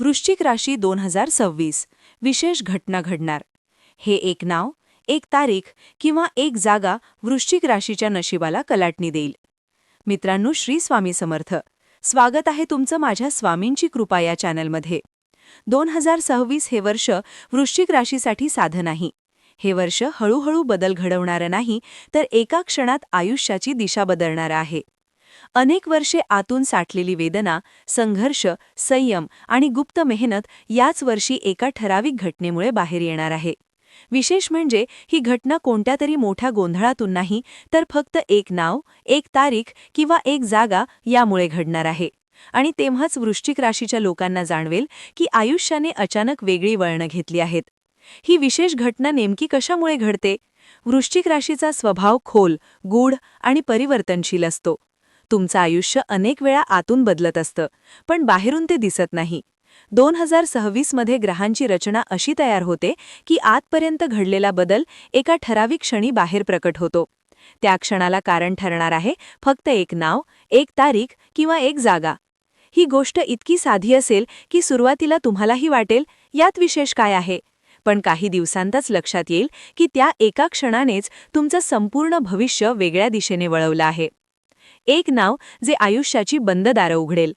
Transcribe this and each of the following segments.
वृश्चिक राशी दोन हजार सव्वीस. विशेष घटना घडणार. हे एक नाव एक तारीख किंवा एक जागा वृश्चिक राशीच्या नशिबाला कलाटणी देईल. मित्रांनो श्री स्वामी समर्थ. स्वागत आहे तुमचं माझ्या स्वामींची कृपा या चॅनलमध्ये. दोन हजार सव्वीस हे वर्ष वृश्चिक राशीसाठी साधं नाही. हे वर्ष हळूहळू बदल घडवणारं नाही तर एका क्षणात आयुष्याची दिशा बदलणारं आहे. अनेक वर्षे आतून साठलेली वेदना संघर्ष संयम आणि गुप्त मेहनत याच वर्षी एका ठराविक घटनेमुळे बाहेर येणार आहे. विशेष म्हणजे ही घटना कोणत्या तरी मोठ्या गोंधळातून नाही तर फक्त एक नाव एक तारीख किंवा एक जागा यामुळे घडणार आहे. आणि तेव्हाच वृश्चिक राशीच्या लोकांना जाणवेल की आयुष्याने अचानक वेगळी वळणं घेतली आहेत. ही विशेष घटना नेमकी कशामुळे घडते? वृश्चिक राशीचा स्वभाव खोल गूढ आणि परिवर्तनशील असतो. तुमचं आयुष्य अनेक वेळा आतून बदलत असतं पण बाहेरून ते दिसत नाही. दोन हजार सव्वीसमध्ये ग्रहांची रचना अशी तयार होते की आतपर्यंत घडलेला बदल एका ठराविक क्षणी बाहेर प्रकट होतो. त्या क्षणाला कारण ठरणार आहे फक्त एक नाव एक तारीख किंवा एक जागा. ही गोष्ट इतकी साधी असेल की सुरुवातीला तुम्हालाही वाटेल यात विशेष काय आहे? पण काही दिवसांतच लक्षात येईल की त्या एका क्षणानेच तुमचं संपूर्ण भविष्य वेगळ्या दिशेने वळवलं आहे. एक नाव जे आयुष्याची बंद दारं उघडेल.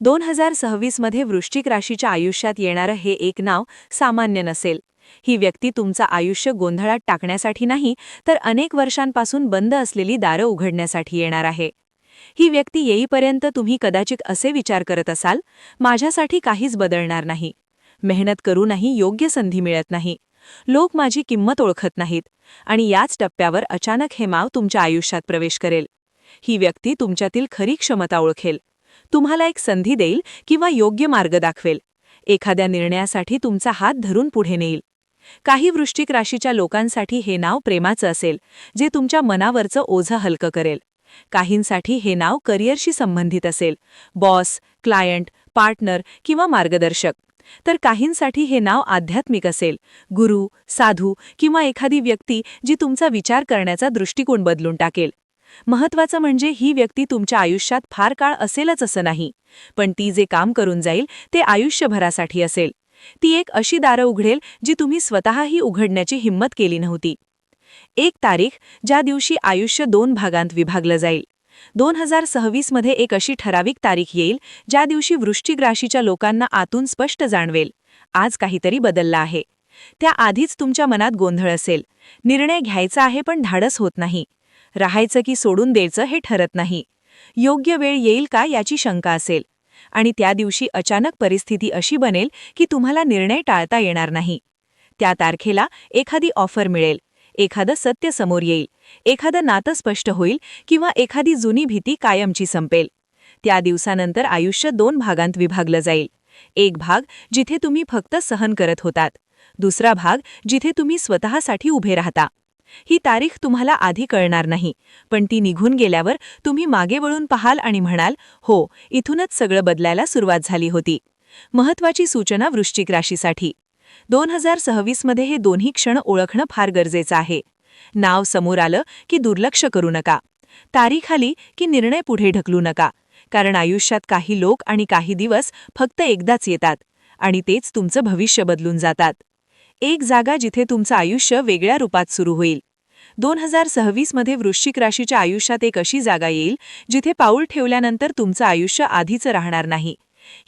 दोन हजार सव्वीसमध्ये वृश्चिक राशीच्या आयुष्यात येणारं हे एक नाव सामान्य नसेल. ही व्यक्ती तुमचं आयुष्य गोंधळात टाकण्यासाठी नाही तर अनेक वर्षांपासून बंद असलेली दारं उघडण्यासाठी येणार आहे. ही व्यक्ती येईपर्यंत तुम्ही कदाचित असे विचार करत असाल माझ्यासाठी काहीच बदलणार नाही. मेहनत करूनही योग्य संधी मिळत नाही. लोक माझी किंमत ओळखत नाहीत आणि याच टप्प्यावर अचानक हे माव तुमच्या आयुष्यात प्रवेश करेल. ही व्यक्ती तुमच्यातील खरी क्षमता ओळखेल. तुम्हाला एक संधी देईल किंवा योग्य मार्ग दाखवेल. एखाद्या निर्णयासाठी तुमचा हात धरून पुढे नेईल. काही वृश्चिक राशीच्या लोकांसाठी हे नाव प्रेमाचं असेल जे तुमच्या मनावरचं ओझं हलकं करेल. काहींसाठी हे नाव करिअरशी संबंधित असेल बॉस क्लायंट पार्टनर किंवा मार्गदर्शक. तर काहींसाठी हे नाव आध्यात्मिक असेल गुरु साधू किंवा एखादी व्यक्ती जी तुमचा विचार करण्याचा दृष्टिकोन बदलून टाकेल. महत्वाचं म्हणजे ही व्यक्ती तुमच्या आयुष्यात फार काळ असेलच असं नाही. पण ती जे काम करून जाईल ते आयुष्यभरासाठी असेल. ती एक अशी दारं उघडेल जी तुम्ही स्वतःही उघडण्याची हिंमत केली नव्हती. एक तारीख ज्या दिवशी आयुष्य दोन भागांत विभागलं जाईल. दोन हजार सव्वीसमध्ये एक अशी ठराविक तारीख येईल ज्या दिवशी वृश्चिक राशीच्या लोकांना आतून स्पष्ट जाणवेल. आज काहीतरी बदलला आहे. त्या आधीच तुमच्या मनात गोंधळ असेल. निर्णय घ्यायचा आहे पण धाडस होत नाही. राहायचं की सोडून द्यायचं हे ठरत नाही. योग्य वेळ येईल का याची शंका असेल. आणि त्या दिवशी अचानक परिस्थिती अशी बनेल की तुम्हाला निर्णय टाळता येणार नाही. त्या तारखेला एखादी ऑफर मिळेल. एखादं सत्य समोर येईल. एखादं नातं स्पष्ट होईल किंवा एखादी जुनी भीती कायमची संपेल. त्या दिवसानंतर आयुष्य दोन भागांत विभागलं जाईल. एक भाग जिथे तुम्ही फक्त सहन करत होतात. दुसरा भाग जिथे तुम्ही स्वतःसाठी उभे राहता. ही तारीख तुम्हाला आधी कळणार नाही. पण ती निघून गेल्यावर तुम्ही मागे वळून पाहाल आणि म्हणाल हो इथूनच सगळं बदलायला सुरुवात झाली होती. महत्वाची सूचना वृश्चिक राशीसाठी. दोन हजार सव्वीसमध्ये हे दोन्ही क्षण ओळखणं फार गरजेचं आहे. नाव समोर आलं की दुर्लक्ष करू नका. तारीख आली की निर्णय पुढे ढकलू नका. कारण आयुष्यात काही लोक आणि काही दिवस फक्त एकदाच येतात आणि तेच तुमचं भविष्य बदलून जातात. एक जागा जिथे तुमचं आयुष्य वेगळ्या रूपात सुरू होईल. दोन हजार सव्वीसमध्ये वृश्चिक राशीच्या आयुष्यात एक अशी जागा येईल जिथे पाऊल ठेवल्यानंतर तुमचं आयुष्य आधीचं राहणार नाही.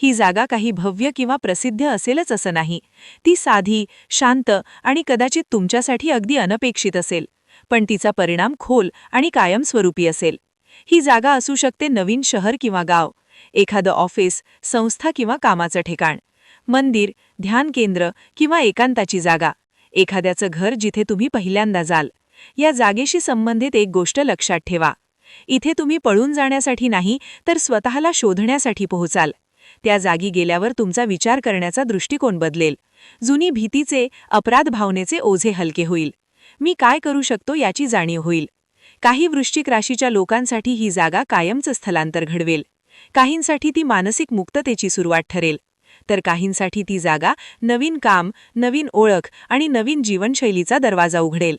ही जागा काही भव्य किंवा प्रसिद्ध असेलच असं नाही. ती साधी शांत आणि कदाचित तुमच्यासाठी अगदी अनपेक्षित असेल. पण तिचा परिणाम खोल आणि कायमस्वरूपी असेल. ही जागा असू शकते नवीन शहर किंवा गाव एखादं ऑफिस संस्था किंवा कामाचं ठिकाण. मंदिर ध्यान केंद्र किंवा एकांताची जागा. एखाद्याचं घर जिथे तुम्ही पहिल्यांदा जाल. या जागेशी संबंधित एक गोष्ट लक्षात ठेवा. इथे तुम्ही पळून जाण्यासाठी नाही तर स्वतःला शोधण्यासाठी पोहोचाल. त्या जागी गेल्यावर तुमचा विचार करण्याचा दृष्टिकोन बदलेल. जुनी भीतीचे अपराध भावनेचे ओझे हलके होईल. मी काय करू शकतो याची जाणीव होईल. काही वृश्चिक राशीच्या लोकांसाठी ही जागा कायमचं स्थलांतर घडवेल. काहींसाठी ती मानसिक मुक्ततेची सुरुवात ठरेल. तर काहींसाठी ती जागा नवीन काम नवीन ओळख आणि नवीन जीवनशैलीचा दरवाजा उघडेल.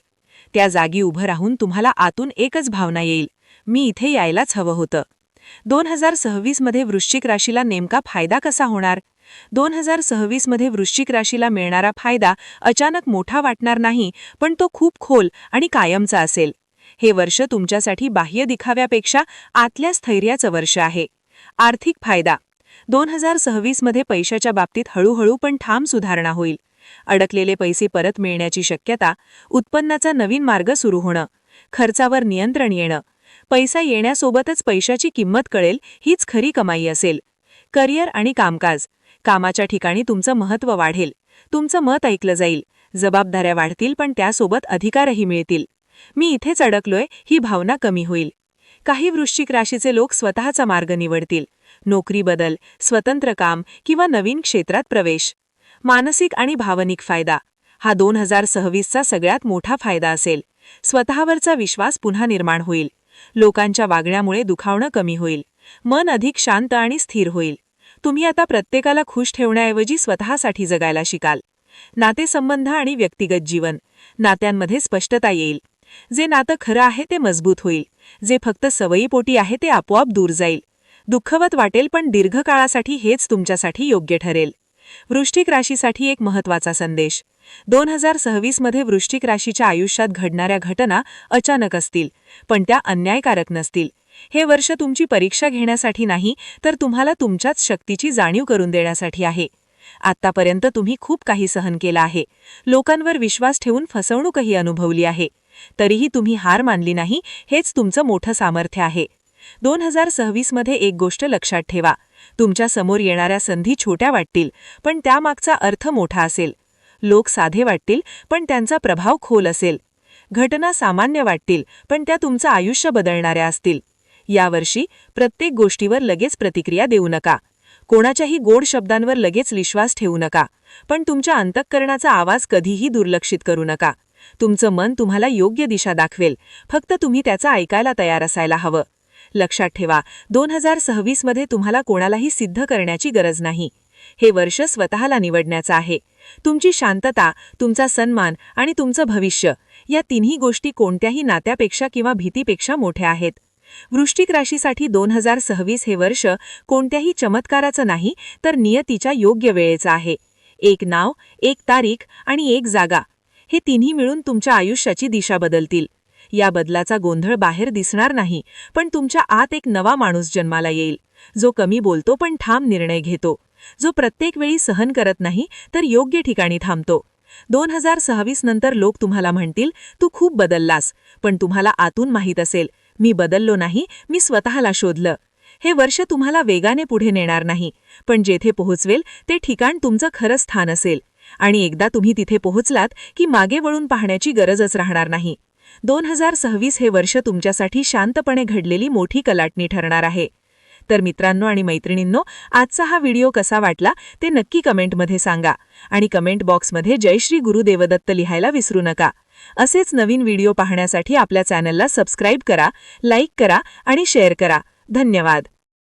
त्या जागी उभं राहून तुम्हाला आतून एकच भावना येईल. मी इथे यायलाच हवं होतं. दोन हजार सव्वीसमध्ये वृश्चिक राशीला नेमका फायदा कसा होणार? दोन हजार सव्वीसमध्ये वृश्चिक राशीला मिळणारा फायदा अचानक मोठा वाटणार नाही पण तो खूप खोल आणि कायमचा असेल. हे वर्ष तुमच्यासाठी बाह्य दिखाव्यापेक्षा आतल्या स्थैर्याचं वर्ष आहे. आर्थिक फायदा दोन हजार सव्वीसमध्ये पैशाच्या बाबतीत हळूहळू पण ठाम सुधारणा होईल. अडकलेले पैसे परत मिळण्याची शक्यता उत्पन्नाचा नवीन मार्ग सुरू होणं खर्चावर नियंत्रण येणं पैसा येण्यासोबतच पैशाची किंमत कळेल हीच खरी कमाई असेल. करिअर आणि कामकाज कामाच्या ठिकाणी तुमचं महत्त्व वाढेल. तुमचं मत ऐकलं जाईल जबाबदाऱ्या वाढतील पण त्यासोबत अधिकारही मिळतील. मी इथेच अडकलोय ही भावना कमी होईल. काही वृश्चिक राशीचे लोक स्वतःचा मार्ग निवडतील. नोकरी बदल स्वतंत्र काम किंवा नवीन क्षेत्रात प्रवेश. मानसिक आणि भावनिक फायदा. हा दोन हजार सव्वीसचा सगळ्यात मोठा फायदा असेल. स्वतःवरचा विश्वास पुन्हा निर्माण होईल. लोकांच्या वागण्यामुळे दुखावणं कमी होईल. मन अधिक शांत आणि स्थिर होईल. तुम्ही आता प्रत्येकाला खुश ठेवण्याऐवजी स्वतःसाठी जगायला शिकाल. नातेसंबंध आणि व्यक्तिगत जीवन. नात्यांमध्ये स्पष्टता येईल. जे नातं खरं आहे ते मजबूत होईल. जे फक्त सवयीपोटी आहे ते आपोआप दूर जाईल. दुःखवत वाटेल पण दीर्घकाळासाठी हेच तुमच्यासाठी योग्य ठरेल. वृश्चिक राशीसाठी एक महत्त्वाचा संदेश. दोन हजार सव्वीसमध्ये वृश्चिक राशीच्या आयुष्यात घडणाऱ्या घटना अचानक असतील पण त्या अन्यायकारक नसतील. हे वर्ष तुमची परीक्षा घेण्यासाठी नाही तर तुम्हाला तुमच्याच शक्तीची जाणीव करून देण्यासाठी आहे. आत्तापर्यंत तुम्ही खूप काही सहन केलं आहे. लोकांवर विश्वास ठेवून फसवणूकही अनुभवली आहे. तरीही तुम्ही हार मानली नाही हेच तुमचं मोठं सामर्थ्य आहे. दोन हजार सव्वीसमध्ये एक गोष्ट लक्षात ठेवा. तुमच्यासमोर येणाऱ्या संधी छोट्या वाटतील पण त्यामागचा अर्थ मोठा असेल. लोक साधे वाटतील पण त्यांचा प्रभाव खोल असेल. घटना सामान्य वाटतील पण त्या तुमचं आयुष्य बदलणाऱ्या असतील. यावर्षी प्रत्येक गोष्टीवर लगेच प्रतिक्रिया देऊ नका. कोणाच्याही गोड शब्दांवर लगेच विश्वास ठेवू नका. पण तुमच्या अंतःकरणाचा आवाज कधीही दुर्लक्षित करू नका. तुमचं मन तुम्हाला योग्य दिशा दाखवेल. फक्त तुम्ही त्याचा ऐकायला तयार असायला हवं. लक्षात ठेवा दोन हजार सव्वीसमध्ये तुम्हाला कोणालाही सिद्ध करण्याची गरज नाही. हे वर्ष स्वतःला निवडण्याचं आहे. तुमची शांतता तुमचा सन्मान आणि तुमचं भविष्य या तिन्ही गोष्टी कोणत्याही नात्यापेक्षा किंवा भीतीपेक्षा मोठ्या आहेत. वृश्चिक राशीसाठी दोन हजार सव्वीस हे वर्ष कोणत्याही चमत्काराचं नाही तर नियतीच्या योग्य वेळेचं आहे. एक नाव एक तारीख आणि एक जागा हे तिन्ही मिळून तुमच्या आयुष्याची दिशा बदलतील. या बदलाचा गोंधळ बाहेर दिसणार नाही पण तुमच्या आत एक नवा माणूस जन्माला येईल. जो कमी बोलतो पण ठाम निर्णय घेतो. जो प्रत्येक वेळी सहन करत नाही तर योग्य ठिकाणी थांबतो. दोन हजार सहावीस नंतर लोक तुम्हाला म्हणतील तू खूप बदललास पण तुम्हाला आतून माहीत असेल मी बदललो नाही मी स्वतःला शोधलं. हे वर्ष तुम्हाला वेगाने पुढे नेणार नाही पण जेथे पोहोचवेल ते ठिकाण तुमचं खरं स्थान असेल. आणि एकदा तुम्ही तिथे पोहोचलात की मागे वळून पाहण्याची गरजच राहणार नाही. दोन हजार सव्वीस हे वर्ष तुमच्यासाठी शांतपणे घडलेली मोठी कलाटणी ठरणार आहे. तर मित्रांनो आणि मैत्रिणींनो आजचा हा व्हिडिओ कसा वाटला ते नक्की कमेंटमध्ये सांगा आणि कमेंट बॉक्समध्ये जय श्री गुरुदेवदत्त लिहायला विसरू नका. असेच नवीन व्हिडिओ पाहण्यासाठी आपल्या चॅनलला सबस्क्राईब करा लाईक करा आणि शेअर करा. धन्यवाद.